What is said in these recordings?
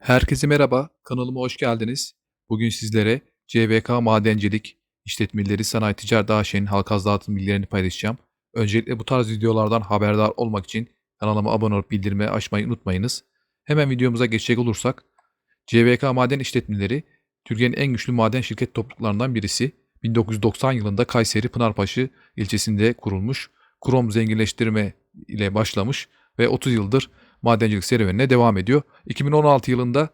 Herkese merhaba, kanalıma hoş geldiniz. Bugün sizlere CVK Madencilik İşletmeleri Sanayi Ticaret AŞ'nin halka dağıtım bilgilerini paylaşacağım. Öncelikle bu tarz videolardan haberdar olmak için kanalıma abone olup bildirimi açmayı unutmayınız. Hemen videomuza geçecek olursak, CVK Maden İşletmeleri Türkiye'nin en güçlü maden şirket topluluklarından birisi. 1990 yılında Kayseri Pınarbaşı ilçesinde kurulmuş, krom zenginleştirme ile başlamış ve 30 yıldır madencilik serüvenine devam ediyor. 2016 yılında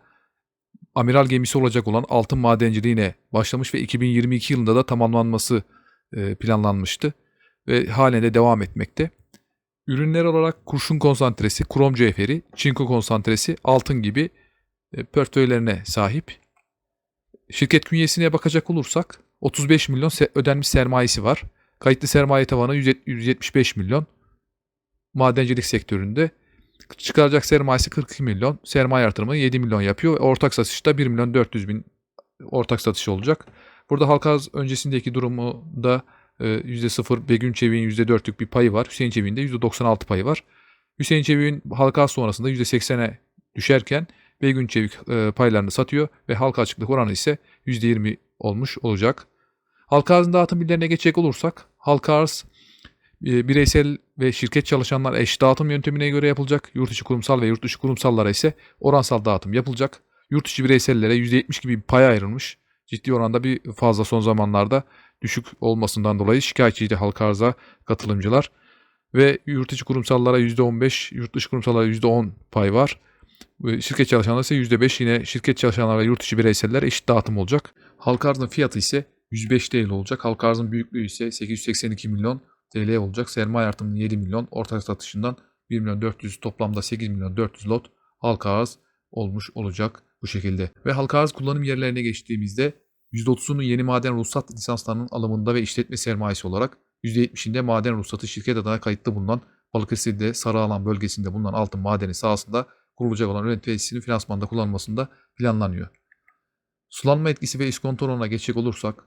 amiral gemisi olacak olan altın madenciliğine başlamış ve 2022 yılında da tamamlanması e, planlanmıştı ve halen de devam etmekte. Ürünler olarak kurşun konsantresi, krom cevheri, çinko konsantresi, altın gibi e, portföylerine sahip. Şirket künyesine bakacak olursak 35 milyon ödenmiş sermayesi var. Kayıtlı sermaye tavanı 100 175 milyon. Madencilik sektöründe çıkaracak sermayesi 42 milyon. Sermaye artırımı 7 milyon yapıyor. Ortak satışta 1 milyon 400 bin ortak satış olacak. Burada halka arz öncesindeki durumu da e, %0 Begün Çevik'in %4'lük bir payı var. Hüseyin Çevik'in de %96 payı var. Hüseyin Çevik'in halka arz sonrasında %80'e düşerken Begün Çevik e, paylarını satıyor ve halka açıklık oranı ise %20 olmuş olacak. Halka arzın dağıtım bilgilerine geçecek olursak halka arz e, bireysel ve şirket çalışanlar eş dağıtım yöntemine göre yapılacak. Yurt içi kurumsal ve yurt dışı kurumsallara ise oransal dağıtım yapılacak. Yurt içi bireysellere %70 gibi bir pay ayrılmış. Ciddi oranda bir fazla son zamanlarda düşük olmasından dolayı şikayetçiydi halka arza katılımcılar. Ve yurt içi kurumsallara %15, yurt dışı kurumsallara %10 pay var. Şirket çalışanları ise %5 yine şirket çalışanlar ve yurt içi bireyseller eşit dağıtım olacak. Halka arzın fiyatı ise 105 TL olacak. Halka arzın büyüklüğü ise 882 milyon TL olacak. Sermaye artımının 7 milyon, ortak satışından 1 milyon 400 toplamda 8 milyon 400 lot halka arz olmuş olacak bu şekilde. Ve halka arz kullanım yerlerine geçtiğimizde %30'unu yeni maden ruhsat lisanslarının alımında ve işletme sermayesi olarak %70'inde maden ruhsatı şirket adına kayıtlı bulunan Balıkesir'de Sarıalan bölgesinde bulunan altın madeni sahasında kurulacak olan üretim tesisinin finansmanda kullanılmasında planlanıyor. Sulanma etkisi ve iskonto oranına geçecek olursak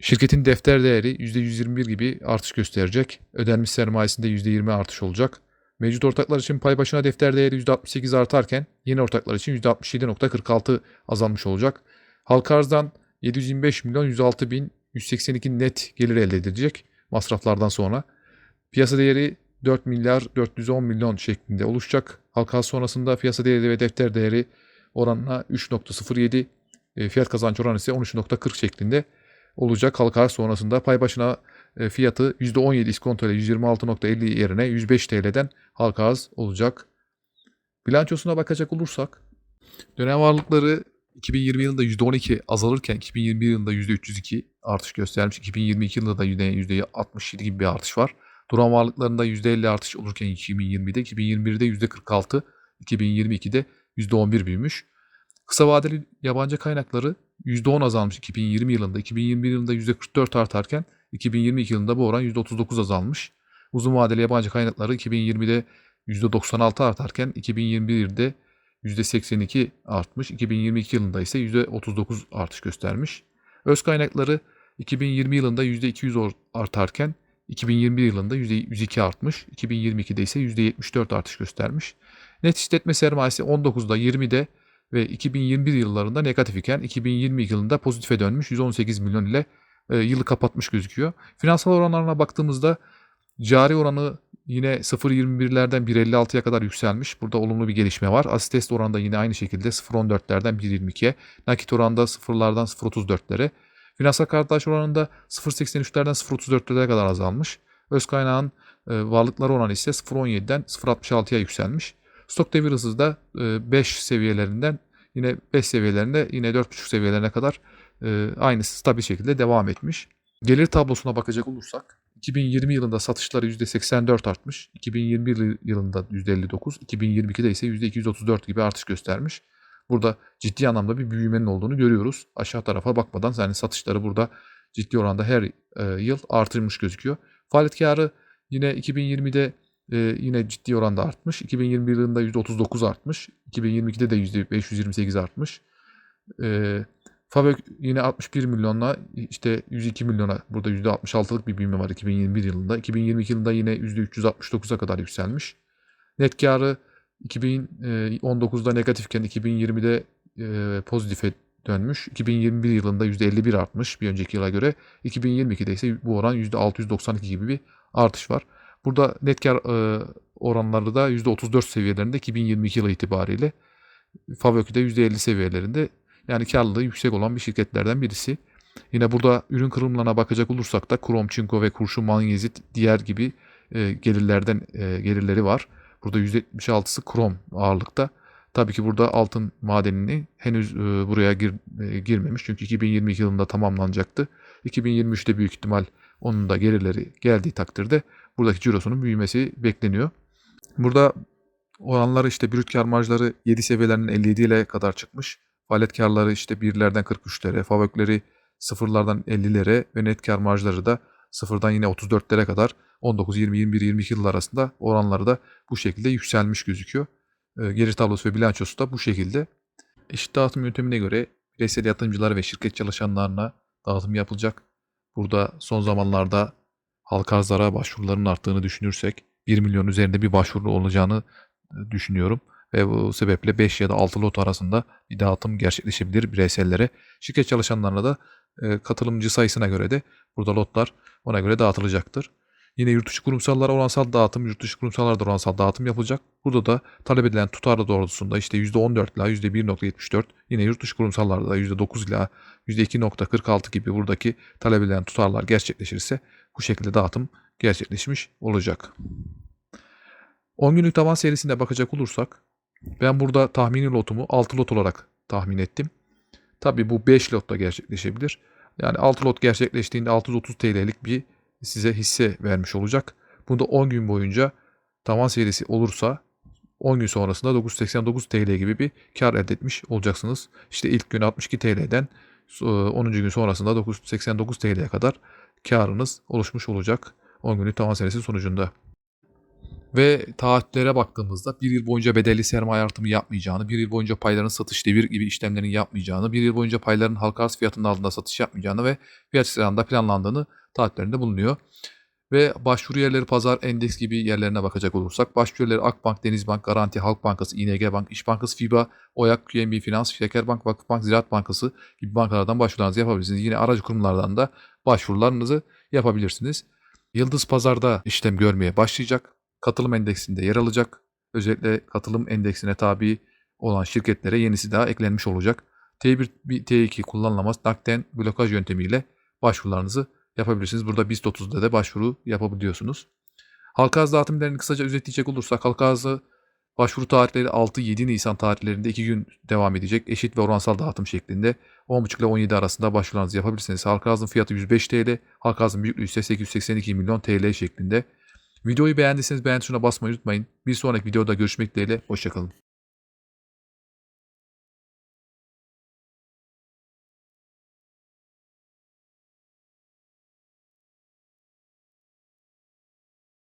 Şirketin defter değeri %121 gibi artış gösterecek. Ödenmiş sermayesinde %20 artış olacak. Mevcut ortaklar için pay başına defter değeri %68 artarken yeni ortaklar için %67.46 azalmış olacak. Halka arzdan 725 milyon 106 bin 182 net gelir elde edilecek masraflardan sonra. Piyasa değeri 4 milyar 410 milyon şeklinde oluşacak. Halka sonrasında piyasa değeri ve defter değeri oranına 3.07 e, fiyat kazanç oranı ise 13.40 şeklinde olacak. Halka arz sonrasında pay başına e, fiyatı %17 iskonto ile 126.50 yerine 105 TL'den halka arz olacak. Bilançosuna bakacak olursak dönem varlıkları 2020 yılında %12 azalırken 2021 yılında %302 artış göstermiş. 2022 yılında da yine %67 gibi bir artış var. Duran varlıklarında %50 artış olurken 2020'de, 2021'de %46, 2022'de %11 büyümüş. Kısa vadeli yabancı kaynakları %10 azalmış 2020 yılında. 2021 yılında %44 artarken 2022 yılında bu oran %39 azalmış. Uzun vadeli yabancı kaynakları 2020'de %96 artarken 2021'de %82 artmış. 2022 yılında ise %39 artış göstermiş. Öz kaynakları 2020 yılında %200 artarken 2021 yılında %102 artmış. 2022'de ise %74 artış göstermiş. Net işletme sermayesi 19'da 20'de ve 2021 yıllarında negatif iken 2020 yılında pozitife dönmüş 118 milyon ile e, yılı kapatmış gözüküyor. Finansal oranlarına baktığımızda cari oranı yine 0.21'lerden 1.56'ya kadar yükselmiş. Burada olumlu bir gelişme var. Asitest oranında yine aynı şekilde 0.14'lerden 1.22'ye. Nakit oranda 0'lardan 0.34'lere. Finansal kartlaş oranında 0.83'lerden 0.34'lere kadar azalmış. Öz kaynağın e, varlıkları oranı ise 0.17'den 0.66'ya yükselmiş. Stok devir hızı da 5 seviyelerinden yine 5 seviyelerinde yine 4.5 seviyelerine kadar e, aynı stabil şekilde devam etmiş. Gelir tablosuna bakacak olursak 2020 yılında satışları %84 artmış. 2021 yılında %59, 2022'de ise %234 gibi artış göstermiş. Burada ciddi anlamda bir büyümenin olduğunu görüyoruz. Aşağı tarafa bakmadan yani satışları burada ciddi oranda her e, yıl artırmış gözüküyor. Faaliyet karı yine 2020'de e, yine ciddi oranda artmış. 2021 yılında %39 artmış. 2022'de de %528 artmış. E, Fabrik yine 61 milyonla işte 102 milyona burada %66'lık bir büyüme var 2021 yılında. 2022 yılında yine %369'a kadar yükselmiş. Net karı 2019'da negatifken 2020'de e, pozitife dönmüş. 2021 yılında %51 artmış bir önceki yıla göre. 2022'de ise bu oran %692 gibi bir artış var. Burada net kar e, oranları da %34 seviyelerinde 2022 yılı itibariyle. Favökü'de %50 seviyelerinde. Yani karlılığı yüksek olan bir şirketlerden birisi. Yine burada ürün kırılımlarına bakacak olursak da krom, çinko ve kurşun manyezit diğer gibi e, gelirlerden e, gelirleri var. Burada %76'sı krom ağırlıkta. Tabii ki burada altın madenini henüz e, buraya gir, e, girmemiş. Çünkü 2022 yılında tamamlanacaktı. 2023'te büyük ihtimal onun da gelirleri geldiği takdirde buradaki cirosunun büyümesi bekleniyor. Burada oranları işte brüt kar marjları 7 seviyelerinin 57 ile kadar çıkmış. Faaliyet karları işte 1'lerden 43'lere, favökleri sıfırlardan 50'lere ve net kar marjları da sıfırdan yine 34'lere kadar 19, 20, 21, 22 yıllar arasında oranları da bu şekilde yükselmiş gözüküyor. E, Gelir tablosu ve bilançosu da bu şekilde. Eşit dağıtım yöntemine göre bireysel yatırımcılar ve şirket çalışanlarına dağıtım yapılacak. Burada son zamanlarda halka arzlara başvuruların arttığını düşünürsek 1 milyon üzerinde bir başvuru olacağını e, düşünüyorum. Ve bu sebeple 5 ya da 6 lot arasında bir dağıtım gerçekleşebilir bireysellere. Şirket çalışanlarına da e, katılımcı sayısına göre de burada lotlar ona göre dağıtılacaktır. Yine yurt dışı kurumsallara oransal dağıtım, yurt dışı kurumsallara da oransal dağıtım yapılacak. Burada da talep edilen tutarlı doğrultusunda işte %14 ila %1.74, yine yurt dışı kurumsallarda da %9 ila %2.46 gibi buradaki talep edilen tutarlar gerçekleşirse bu şekilde dağıtım gerçekleşmiş olacak. 10 günlük tavan serisine bakacak olursak ben burada tahmini lotumu 6 lot olarak tahmin ettim. Tabi bu 5 lot da gerçekleşebilir. Yani 6 lot gerçekleştiğinde 630 TL'lik bir size hisse vermiş olacak. Bunda 10 gün boyunca tavan serisi olursa 10 gün sonrasında 989 TL gibi bir kar elde etmiş olacaksınız. İşte ilk gün 62 TL'den 10. gün sonrasında 989 TL'ye kadar karınız oluşmuş olacak 10 günlük tavan serisi sonucunda. Ve taahhütlere baktığımızda bir yıl boyunca bedelli sermaye artımı yapmayacağını, bir yıl boyunca payların satış devir gibi işlemlerin yapmayacağını, bir yıl boyunca payların halka arz fiyatının altında satış yapmayacağını ve fiyat istikrarında planlandığını taahhütlerinde bulunuyor. Ve başvuru yerleri pazar endeks gibi yerlerine bakacak olursak başvuru yerleri Akbank, Denizbank, Garanti, Halk Bankası, İNG Bank, İş Bankası, FIBA, OYAK, QNB Finans, Şekerbank, Vakıfbank, Ziraat Bankası gibi bankalardan başvurularınızı yapabilirsiniz. Yine aracı kurumlardan da başvurularınızı yapabilirsiniz. Yıldız Pazar'da işlem görmeye başlayacak. Katılım endeksinde yer alacak. Özellikle katılım endeksine tabi olan şirketlere yenisi daha eklenmiş olacak. T1, T2 kullanılamaz. Nakden blokaj yöntemiyle başvurularınızı yapabilirsiniz. Burada BIST 30'da da başvuru yapabiliyorsunuz. Halka arz dağıtımlarını kısaca özetleyecek olursak halka arzı başvuru tarihleri 6-7 Nisan tarihlerinde 2 gün devam edecek. Eşit ve oransal dağıtım şeklinde 10.30 ile 17 arasında başvurularınızı yapabilirsiniz. Halka arzın fiyatı 105 TL, halka arzın büyüklüğü ise 882 milyon TL şeklinde. Videoyu beğendiyseniz beğen tuşuna basmayı unutmayın. Bir sonraki videoda görüşmek dileğiyle. Hoşçakalın.